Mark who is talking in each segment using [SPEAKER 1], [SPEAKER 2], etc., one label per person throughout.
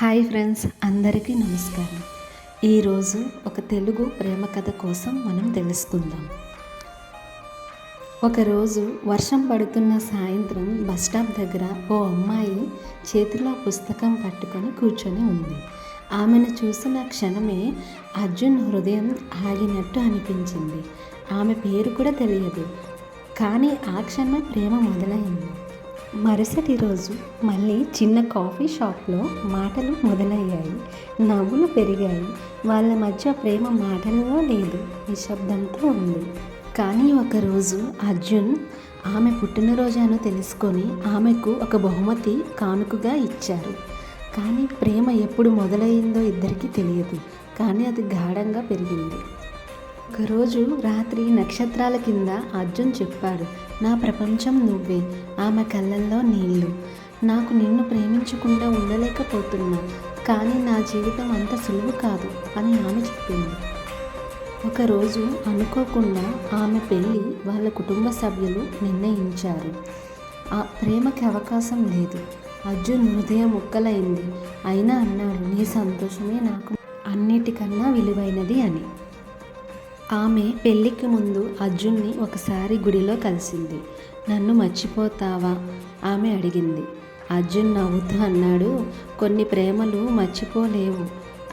[SPEAKER 1] Hi friends అందరికీ నమస్కారం. ఈరోజు ఒక తెలుగు ప్రేమ కథ కోసం మనం తెలుసుకుందాం. ఒకరోజు వర్షం పడుతున్న సాయంత్రం బస్ స్టాప్ దగ్గర ఓ అమ్మాయి చేతిలో పుస్తకం పట్టుకొని కూర్చొని ఉంది. ఆమెను చూసిన క్షణమే అర్జున్ హృదయం ఆగినట్టు అనిపించింది. ఆమె పేరు కూడా తెలియదు కానీ ఆ క్షణమే ప్రేమ మొదలైంది. మరుసటి రోజు మళ్ళీ చిన్న కాఫీ షాప్లో మాటలు మొదలయ్యాయి. నవ్వులు పెరిగాయి. వాళ్ళ మధ్య ప్రేమ మాటలలో లేదు నిశ్శబ్దంతో ఉంది. కానీ ఒకరోజు అర్జున్ ఆమె పుట్టినరోజాను తెలుసుకొని ఆమెకు ఒక బహుమతి కానుకగా ఇచ్చారు. కానీ ప్రేమ ఎప్పుడు మొదలైందో ఇద్దరికీ తెలియదు. కానీ అది గాఢంగా పెరిగింది. ఒకరోజు రాత్రి నక్షత్రాల కింద అర్జున్ చెప్పాడు నా ప్రపంచం నువ్వే ఆమె కళ్ళల్లో నీళ్ళు నాకు నిన్ను ప్రేమించకుండా ఉండలేకపోతున్నా కానీ నా జీవితం అంత సులువు కాదు అని ఆమె చెప్పింది. ఒకరోజు అనుకోకుండా ఆమె పెళ్ళి వాళ్ళ కుటుంబ సభ్యులు నిర్ణయించారు. ఆ ప్రేమకి అవకాశం లేదు. అర్జున్ హృదయం ముక్కలైంది అయినా అన్నాడు నీ సంతోషమే నాకు అన్నిటికన్నా విలువైనది అని. ఆమె పెళ్ళికి ముందు అర్జున్ని ఒకసారి గుడిలో కలిసింది. నన్ను మర్చిపోతావా? ఆమె అడిగింది. అర్జున్ నవ్వుతూ అన్నాడు కొన్ని ప్రేమలు మర్చిపోలేవు.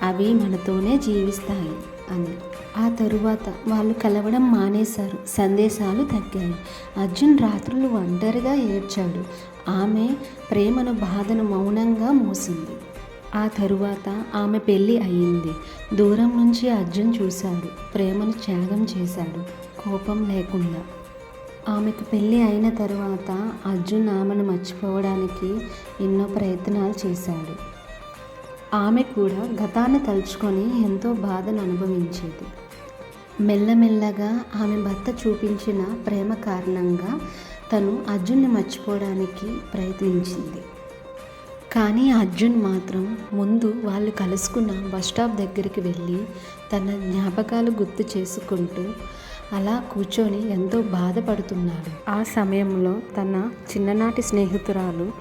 [SPEAKER 1] అవి మనతోనే జీవిస్తాయి అని. ఆ తరువాత వాళ్ళు కలవడం మానేశారు. సందేశాలు తగ్గాయి. అర్జున్ రాత్రులు ఒంటరిగా ఏడ్చాడు. ఆమె ప్రేమను బాధను మౌనంగా మూసింది. ఆ తరువాత ఆమె పెళ్ళి అయ్యింది. దూరం నుంచి అర్జున్ చూశాడు. ప్రేమను త్యాగం చేశాడు. కోపం లేకుండా. ఆమెకు పెళ్ళి అయిన తరువాత అర్జున్ ఆమెను మర్చిపోవడానికి ఎన్నో ప్రయత్నాలు చేశాడు. ఆమె కూడా గతాన్ని తలుచుకొని ఎంతో బాధను అనుభవించేది. మెల్లమెల్లగా ఆమె భర్త చూపించిన ప్రేమ కారణంగా తను అర్జున్ని మర్చిపోవడానికి ప్రయత్నించింది. కానీ అర్జున్ మాత్రం ముందు వాళ్ళు కలుసుకున్న బస్ స్టాప్ దగ్గరికి వెళ్ళి తన జ్ఞాపకాలు గుర్తు చేసుకుంటూ అలా కూర్చొని ఎంతో బాధపడుతున్నాడు. ఆ సమయంలో తన చిన్ననాటి స్నేహితురాలు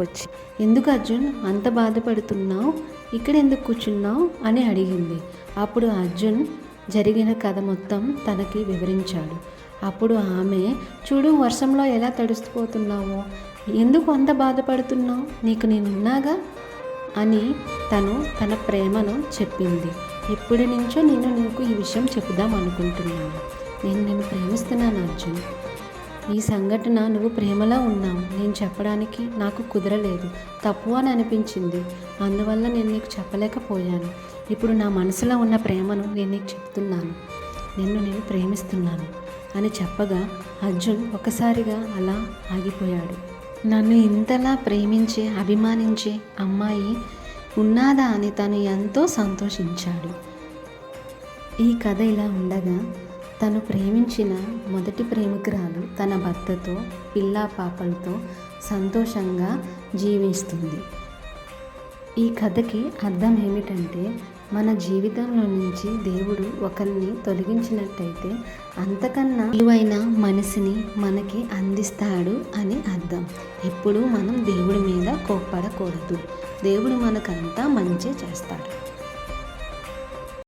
[SPEAKER 1] వచ్చి ఎందుకు అర్జున్? అంత బాధపడుతున్నావు? ఇక్కడ ఎందుకు కూర్చున్నావు? అని అడిగింది. అప్పుడు అర్జున్ జరిగిన కథ మొత్తం తనకి వివరించాడు. అప్పుడు ఆమె చూడు వర్షంలో ఎలా తడుస్తుపోతున్నావో? ఎందుకు అంత బాధపడుతున్నావు? నీకు నేనున్నాగా? అని తను తన ప్రేమను చెప్పింది. ఇప్పటి నుంచో నేను నీకు ఈ విషయం చెప్పుదాం అనుకుంటున్నాను. నేను నేను ప్రేమిస్తున్నాను అర్జున్. ఈ సంఘటన నువ్వు ప్రేమలో ఉన్నావు. నేను చెప్పడానికి నాకు కుదరలేదు. తప్పు అని అనిపించింది. అందువల్ల నేను నీకు చెప్పలేకపోయాను. ఇప్పుడు నా మనసులో ఉన్న ప్రేమను నేను నీకు చెప్తున్నాను. నిన్ను నేను ప్రేమిస్తున్నాను అని చెప్పగా అర్జున్ ఒకసారిగా అలా ఆగిపోయాడు. నన్ను ఇంతలా ప్రేమించే అభిమానించే అమ్మాయి ఉన్నాదా అని తను ఎంతో సంతోషించాడు. ఈ కథ ఇలా ఉండగా తను ప్రేమించిన మొదటి ప్రేమికురాలు తన భర్తతో పిల్లా పాపలతో సంతోషంగా జీవిస్తుంది. ఈ కథకి అర్థం ఏమిటంటే మన జీవితంలో నుంచి దేవుడు ఒకరిని తొలగించినట్టయితే అంతకన్నా విలువైన మనిషిని మనకి అందిస్తాడు అని అర్థం. ఎప్పుడు మనం దేవుడి మీద కోప్పడకూడదు. దేవుడు మనకంతా మంచి చేస్తాడు.